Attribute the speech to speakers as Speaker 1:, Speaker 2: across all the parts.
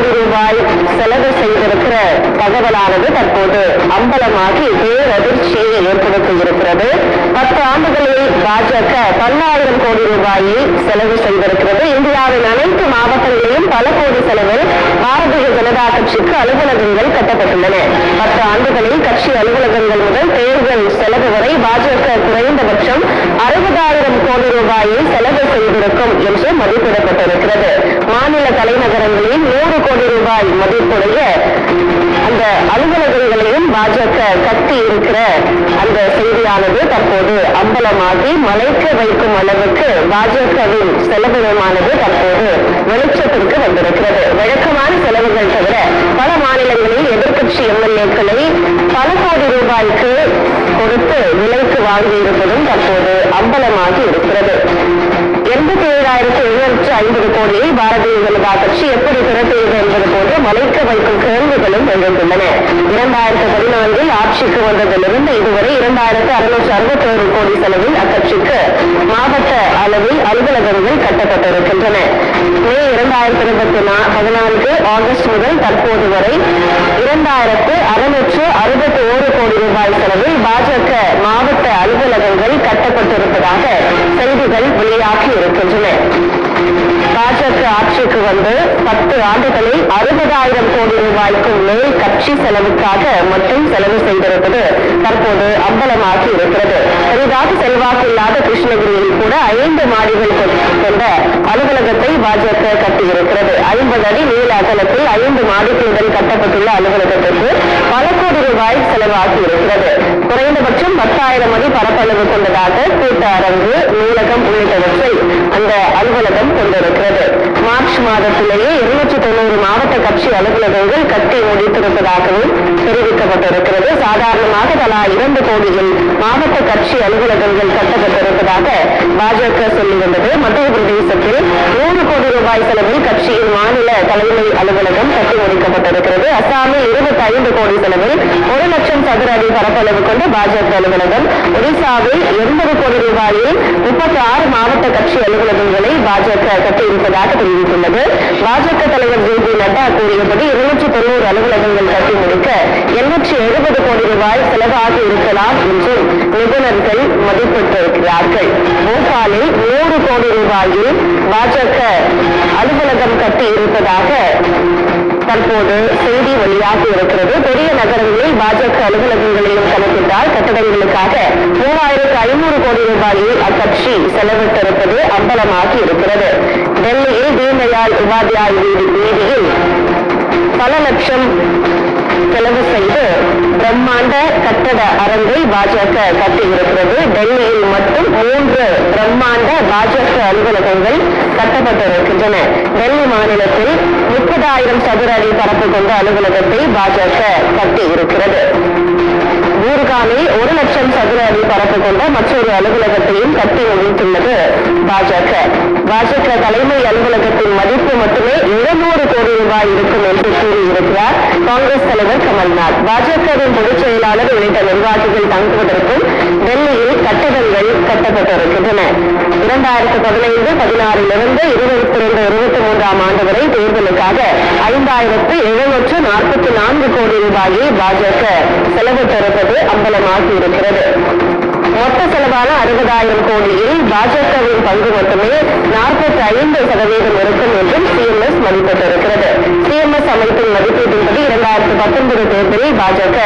Speaker 1: கோடி ரூபாய் செலவு செய்திருக்கிற தகவலானது தற்போது அம்பலமாகி பேரதிர்ச்சியை ஏற்படுத்தி இருக்கிறது பத்து ஆண்டுகளில் பாஜக பல்லாயிரம் கோடி ரூபாயை செலவு செய்திருக்கிறது. இந்தியாவின் அனைத்து மாவட்டங்களிலும் பல கோடி செலவில் பாரதிய ஜனதா கட்சிக்கு அலுவலகங்கள் கட்டப்பட்டுள்ளன. பத்து ஆண்டுகளில் கட்சி அலுவலகங்கள் முதல் தேர்தல் செலவு வரை பாஜக குறைந்தபட்சம் அறுபதாயிரம் ரூபாயை செலவு செய்திருக்கும் என்று மதிப்பிடப்பட்டிருக்கிறது. மாநில தலைநகரங்களில் நூறு கோடி ரூபாய் மதிப்புடைய அந்த அலுவலகங்களையும் பாஜக கட்டி இருக்கிற அந்த செய்தியானது தற்போது அம்பலமாகி மலைக்கு வைக்கும் அளவுக்கு பாஜகவின் செலவினமானது தற்போது வெளிச்சத்திற்கு வந்திருக்கிறது. வழக்கமான செலவுகள் தவிர பல மாநிலங்களில் எதிர்கட்சி எம்எல்ஏக்களை பல கோடி ரூபாய்க்கு கொடுத்து விலைக்கு வாங்கியிருப்பதும் தற்போது அம்பலமாகி இருக்கிறது. எண்பத்தி ஏழாயிரத்தி எழுநூற்று ஐம்பது கோடியை பாரதிய ஜனதா கட்சி எப்படி திரட்டியது என்பது போன்று மலைக்க வைக்கும் கேள்விகளும் எழுந்துள்ளன இரண்டாயிரத்தி பதினான்கில் ஆட்சிக்கு வந்ததிலிருந்து இதுவரை இரண்டாயிரத்து அறுநூற்று அறுபத்தோரு கோடி செலவில் அக்கட்சிக்கு மாவட்ட அளவில் அலுவலகங்கள் கட்டப்பட்டிருக்கின்றன. மே இரண்டாயிரத்தி இருபத்தி பதினான்கு ஆகஸ்ட் முதல் தற்போது வரை இரண்டாயிரத்து அறுநூற்று அறுபத்தி ஓரு கோடி ரூபாய் செலவில் பாஜக மாவட்ட அலுவலகங்கள் கட்டப்பட்டிருப்பதாக செய்திகள் வெளியாகி வந்து பத்து ஆண்டுகளில் அறுபதாயிரம் கோடி ரூபாய்க்கும் மேல் கட்சி செலவுக்காக மட்டும் செலவு செய்திருப்பது தற்போது அம்பலமாகி இருக்கிறது. பெரிதாக செல்வாக்கு இல்லாத கிருஷ்ணகிரியில் கூட ஐந்து மாடிகள் கொண்ட அலுவலகத்தை பாஜக கட்டியிருக்கிறது. ஐம்பது அடி நீள அகலத்தில் ஐந்து மாடிகளுடன் கட்டப்பட்டுள்ள அலுவலகத்திற்கு பல கோடி ரூபாய் செலவாகி இருக்கிறது. குறைந்தபட்சம் பத்தாயிரம் அடி பரப்பளவு கொண்டதாக கூட்ட அரங்கு நூலகம் உள்ளிட்டவற்றை அந்த அலுவலகம் கொண்டிருக்கிறது. மார்ச் மாதத்திலேயே இருநூற்றி தொண்ணூறு மாவட்ட கட்சி அலுவலகங்கள் கட்டி முடித்திருப்பதாகவும் தெரிவிக்கப்பட்டிருக்கிறது. சாதாரணமாக தலா இரண்டு கோடியில் மாவட்ட கட்சி அலுவலகங்கள் கட்டப்பட்டிருப்பதாக பாஜக சொல்லி வந்தது மத்திய பிரதேசத்தில் நூறு கோடி ரூபாய் செலவில் கட்சியின் மாநில தலைமை அலுவலகம் கட்டி முடிக்கப்பட்டிருக்கிறது. அசாமில் இருபத்தி ஐந்து கோடி செலவில் ஒரு லட்சம் சதுர அடி பரப்பளவு கொண்ட பாஜக அலுவலகம். ஒடிசாவில் எண்பது கோடி ரூபாயில் முப்பத்தி ஆறு மாவட்ட கட்சி அலுவலகங்களை பாஜக கட்டியிருப்பதாக தெரிவித்துள்ளது. பாஜக தலைவர் ஜே பி நட்டா கூறியபடி இருநூற்றி தொண்ணூறு அலுவலகங்கள் கட்டி முடிக்க எண்ணூற்றி எழுபது கோடி ரூபாய் செலவாகி இருக்கலாம் என்றும் நிபுணர்கள் மதிப்பிட்டிருக்கிறார்கள். கோடி ரூபாயில் பாஜக அலுவலகம் கட்டி இருப்பதாக தற்போது செய்தி வெளியாகி இருக்கிறது. பெரிய நகரங்களில் பாஜக அலுவலகங்களையும் கணக்கிட்டால் கட்டடங்களுக்காக மூவாயிரத்து ஐநூறு கோடி ரூபாயை அக்கட்சி செலவிட்டிருப்பது அம்பலமாகி இருக்கிறது. டெல்லியில் தீன்தயாள் உபாத்யாய் வீதி வீதியில் பல லட்சம் செலவு செய்து பிரம்மாண்ட கட்டட அரங்கை பாஜக கட்டியிருக்கிறது டெல்லியில் மட்டும் மூன்று பிரம்மாண்ட பாஜக அலுவலகங்கள் கட்டப்பட்டிருக்கின்றன. டெல்லி மாநிலத்தில் முப்பதாயிரம் சதுர அடி பரப்பு கொண்ட அலுவலகத்தை பாஜக கட்டி இருக்கிறது ஊர்கானில் ஒரு லட்சம் சதுர அடி பரப்பு கொண்ட மற்றொரு அலுவலகத்தையும் கட்டி முடித்துள்ளது பாஜக. பாஜக தலைமை அலுவலகத்தின் மதிப்பு மட்டுமே எழுநூறு கோடி இருக்கும் என்று கூறியிருக்கிறார். காங்கிரஸ் தலைவர் கமல்நாத். பாஜகவின் பொதுச் செயலாளர் உள்ளிட்ட நிர்வாகிகள் தங்குவதற்கும் டெல்லியில் கட்டடங்கள் கட்டப்பட்டிருக்கின்றன. இரண்டாயிரத்து பதினைந்து பதினாறிலிருந்து இருபத்தி இரண்டு இருபத்தி மூன்றாம் ஆண்டு வரை தேர்தலுக்காக ஐந்தாயிரத்து எழுநூற்று நாற்பத்தி நான்கு கோடி ரூபாயை பாஜக செலவிட்டிருப்பது அம்பலமாகி இருக்கிறது மொத்த செலவான அறுபதாயிரம் கோடியில் பாஜகவின் பங்கு மட்டுமே நாற்பத்தி ஐந்து சதவீதம் இருக்கும் என்றும் சிஎம்எஸ் மதிப்பிட்டிருக்கிறது. சிஎம்எஸ் அமைப்பின் மதிப்பீட்டின்படி இரண்டாயிரத்தி பத்தொன்பது தேர்தலில் பாஜக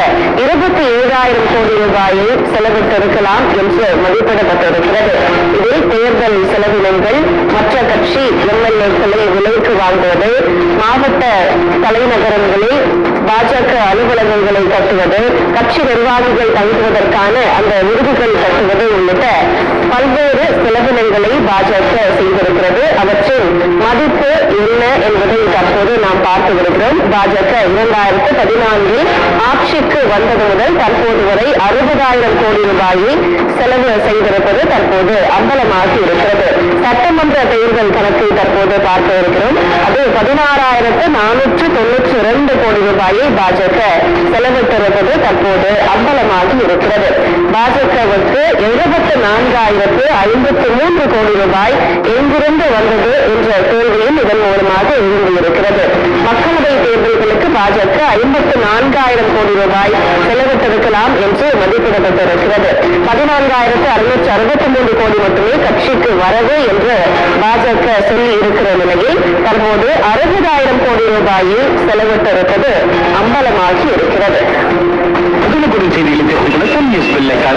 Speaker 1: இருபத்தி ஏழாயிரம் கோடி ரூபாயை செலவிட்டிருக்கலாம் என்று மதிப்பிடப்பட்டிருக்கிறது. இதில் தேர்தல் செலவினங்கள் மற்ற கட்சி எம்எல்ஏக்களை விலைக்கு வாங்குவது மாவட்ட தலைநகரங்களில் பாஜக அலுவலகங்களை கட்டுவது கட்சி நிர்வாகிகள் தங்குவதற்கான அந்த விருதுகள் கட்டுவது உள்ளிட்ட பல்வேறு பல்வேறு செலவினங்களை பாஜக செய்திருக்கிறது. அவற்றின் மதிப்பு என்ன என்பதை தற்போது நாம் பார்த்து வருகிறோம். பாஜக இரண்டாயிரத்து பதினான்கில் ஆட்சிக்கு வந்தது முதல் தற்போது வரை அறுபதாயிரம் கோடி ரூபாயை செலவு செய்திருப்பது தற்போது அம்பலமாகி இருக்கிறது. சட்டமன்ற தேர்தல் கணக்கை தற்போது பார்க்க இருக்கிறோம். அது பதினாறாயிரத்து நானூற்று தொன்னூற்றி இரண்டு கோடி ரூபாயை பாஜக செலவிட்டிருப்பது தற்போது அம்பலமாகி இருக்கிறது. பாஜகவுக்கு எழுபத்து நான்காயிரத்து ஐம்பத்தி மூன்று கோடி ரூபாய் எங்கிருந்து வந்தது என்ற கேள்வியும் இதன் மூலமாக எழுந்திருக்கிறது. மக்களுடைய பாஜக ஐம்பத்தி நான்காயிரம் கோடி ரூபாய் செலவிட்டிருக்கலாம் என்று மதிப்பிடப்பட்டிருக்கிறது. பதினான்காயிரத்து அறுநூற்று அறுபத்தி மூன்று கோடி மட்டுமே கட்சிக்கு வரவு என்று பாஜக சொல்லி இருக்கிற நிலையில் தற்போது அறுபதாயிரம் கோடி ரூபாயை செலவிட்டிருப்பது அம்பலமாகி இருக்கிறது.